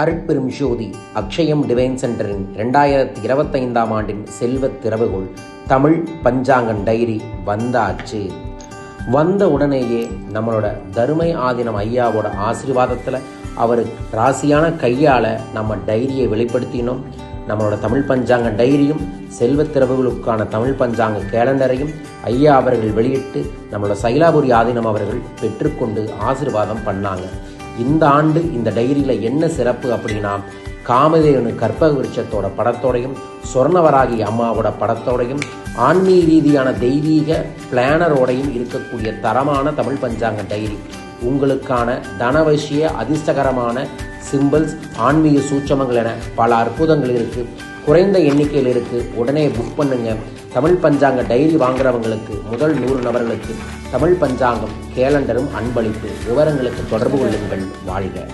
அருட்பெரும் ஜோதி அக்ஷயம் டிவைன் சென்டரின் ரெண்டாயிரத்தி இருபத்தைந்தாம் ஆண்டின் செல்வத் திறவுகோள் தமிழ் பஞ்சாங்கன் டைரி வந்தாச்சு. வந்த உடனேயே நம்மளோட தருமை ஆதீனம் ஐயாவோட ஆசீர்வாதத்தில் அவர் ராசியான கையால் நம்ம டைரியை வெளிப்படுத்தினோம். நம்மளோட தமிழ் பஞ்சாங்க டைரியும் செல்வத் திறவுகளுக்கான தமிழ் பஞ்சாங்க கேலண்டரையும் ஐயா அவர்கள் வெளியிட்டு நம்மளோட சைலாபுரி ஆதீனம் அவர்கள் பெற்றுக்கொண்டு ஆசீர்வாதம் பண்ணாங்க. இந்த ஆண்டு இந்த டைரியில் என்ன சிறப்பு அப்படின்னா காமதேவனு கற்பக விருட்சத்தோட படத்தோடையும் சொர்ணவராகி அம்மாவோட படத்தோடையும் ஆன்மீக ரீதியான தெய்வீக பிளானரோடையும் இருக்கக்கூடிய தரமான தமிழ் பஞ்சாங்க டைரி. உங்களுக்கான தனவசிய அதிர்ஷ்டகரமான சிம்பிள்ஸ் ஆன்மீக சூட்சமங்கள் என பல அற்புதங்கள் இருக்கு. குறைந்த எண்ணிக்கையில் இருக்கு. உடனே புக் பண்ணுங்க. தமிழ் பஞ்சாங்க டைரி வாங்குறவங்களுக்கு முதல் நூறு நபர்களுக்கு தமிழ் பஞ்சாங்கம் கேலண்டரும் அன்பளிப்பு. விவரங்களுக்கு தொடர்பு கொள்ளுங்கள். வாழ்க.